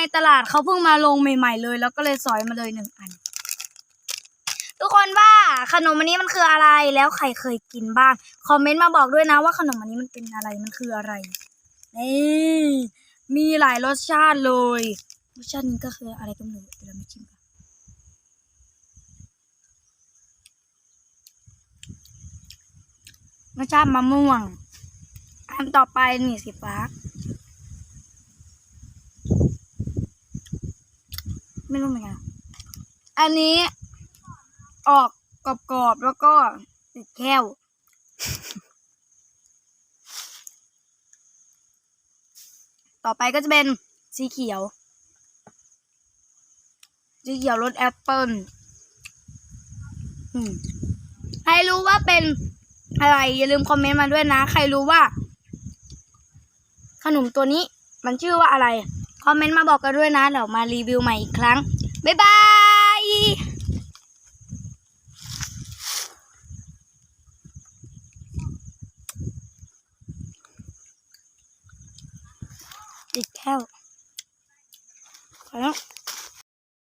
ในตลาดเขาเพิ่งมาลงใหม่ๆเลย แล้วก็เลยสอยมาเลยหนึ่งอัน ทุกคนว่าขนมอันนี้มันคืออะไรแล้วใครเคยกินบ้าง คอมเมนต์มาบอกด้วยนะว่าขนมอันนี้มันเป็นอะไรมันคืออะไรนี่มีหลายรสชาติเลยรสชาตินี้ก็คืออะไรก็ไม่รู้เดี๋ยวเรามาชิมกันรสชาติมะม่วงอันต่อไปนี่สีฟ้า ไม่รู้เหมือนกัน อันนี้ออกกรอบๆแล้วก็ติดแก้ว ต่อไปก็จะเป็นสีเขียว สีเขียวรสแอปเปิ้ลใครรู้ว่าเป็นอะไร อย่าลืมคอมเมนต์มาด้วยนะ ใครรู้ว่า ขนมตัวนี้มันชื่อว่าอะไร คอมเมนต์มาบอกกันด้วยนะเดี๋ยวมารีวิวใหม่อีกครั้ง บ๊ายบายติดแก้วพอแล้ว